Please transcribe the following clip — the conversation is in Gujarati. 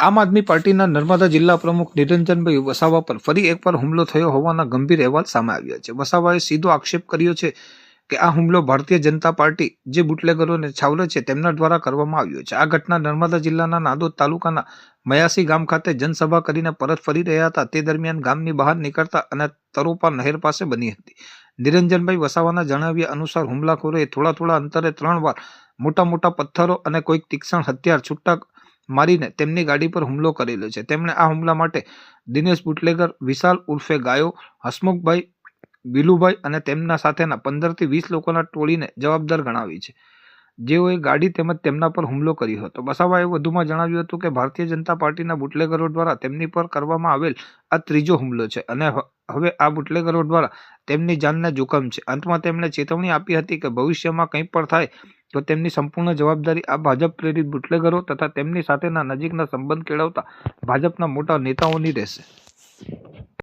આમ આદમી પાર્ટીના નર્મદા જિલ્લા પ્રમુખ નિરંજનભાઈ વસાવા પર ફરી એકવાર હુમલો થયો હોવાના ગંભીર અહેવાલ સામે આવ્યા છે. વસાવાએ સીધો આક્ષેપ કર્યો છે કે આ હુમલો ભારતીય જનતા પાર્ટી જે બુટલેગરોને છાવરે છે તેમના દ્વારા કરવામાં આવ્યો છે. આ ઘટના નર્મદા જિલ્લાના નાદોદ તાલુકાના મયાસી ગામ ખાતે જનસભા કરીને પરત ફરી રહ્યા હતા. તે દરમિયાન ગામની બહાર નીકળતા અને તરોપા નહેર પાસે બની હતી. નિરંજનભાઈ વસાવાના જણાવ્યા અનુસાર હુમલાખોરોએ થોડા થોડા અંતરે ત્રણ વાર મોટા મોટા પથ્થરો અને કોઈક તીક્ષ્ણ હથિયાર છૂટા મારીને તેમની ગાડી પર હુમલો કરેલો છે. તેમણે આ હુમલા માટે દિનેશ બુટલેગર, વિશાલ ઉર્ફે ગાયો, હસમુખભાઈ, બિલુભાઈ અને તેમના સાથેના પંદરથી વીસ લોકોના ટોળીને જવાબદાર ગણાવી છે. જેઓએ ગાડી તેમજ તેમના પર હુમલો કર્યો હતો. બસાવાએ વધુમાં જણાવ્યું હતું કે, ભારતીય જનતા પાર્ટીના બુટલેગરો દ્વારા તેમની પર કરવામાં આવેલ આ ત્રીજો હુમલો છે અને હવે આ બુટલેગરો દ્વારા તેમની જાનને જોખમ છે. અંતમાં તેમણે ચેતવણી આપી હતી કે, ભવિષ્યમાં કંઈ પણ થાય તો તેમની સંપૂર્ણ જવાબદારી આ ભાજપ પ્રેરિત બુટલેગરો તથા તેમની સાથેના નજીકના સંબંધ કેળવતા ભાજપના મોટા નેતાઓની રહેશે.